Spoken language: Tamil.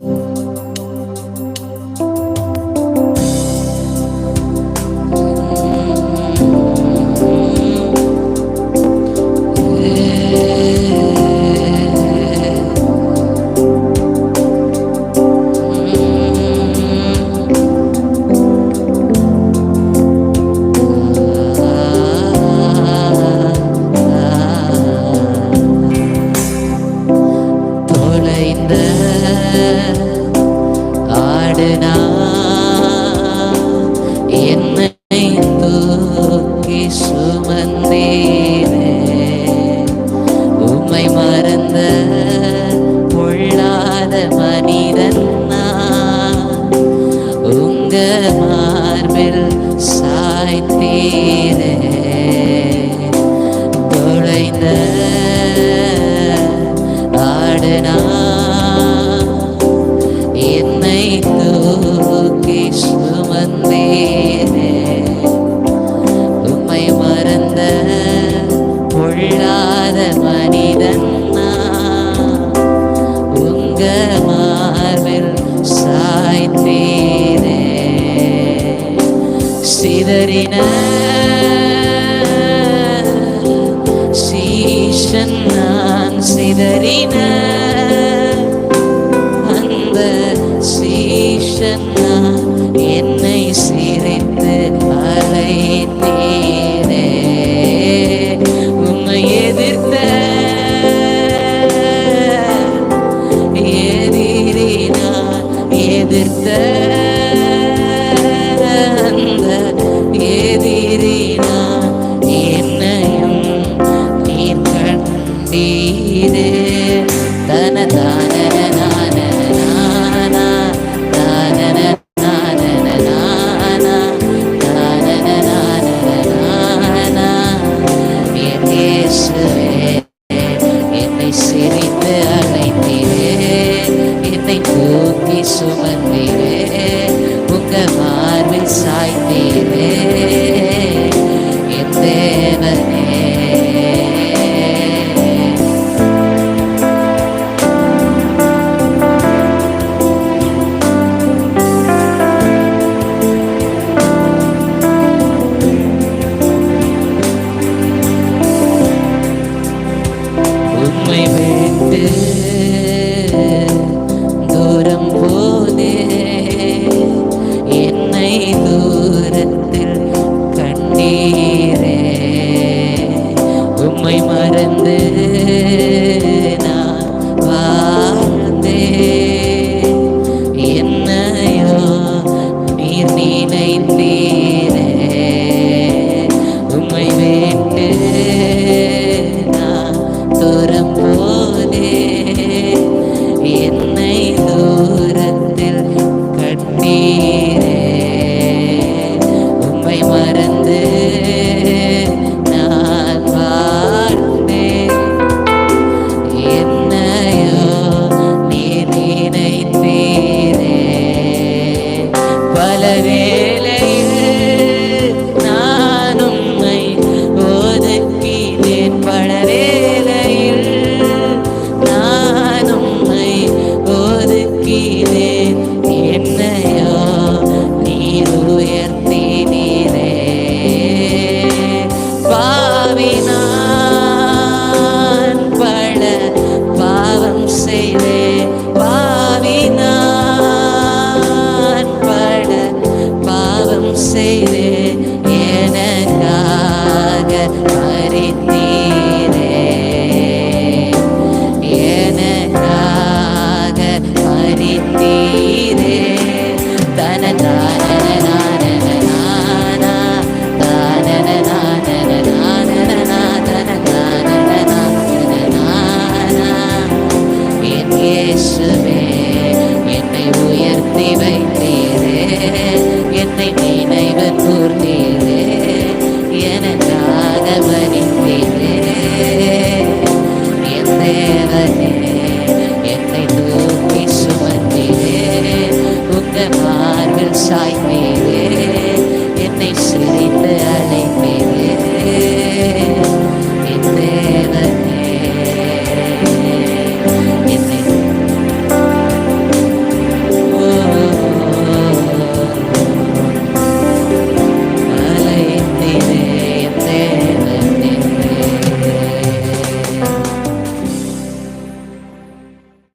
you. நிறைந்த ஆடுனா என்னை தூக்கி சுமந்தீரே உம்மை மறந்த பொல்லாத மனிதன் உங்க மார்பில் சாய்ந்தீரே தொலைந்த ஆடுனா சீஷன் நான் சிதறின. அந்த சீஷன் நான் என்னை சிரித்து அலைத்தீரே உன்னை எதிர்த்த எதிரினா எதிர்த்த அந்த எதிரினா என்னையும் நீர் கண்டீரே. தனதான சுமந்தீரே. உங்க மார்பில் சாய்ந்தீரே மறித்தீரே. உங்க மார்கள் சாய்வேலே என்னை சிரித்து அழை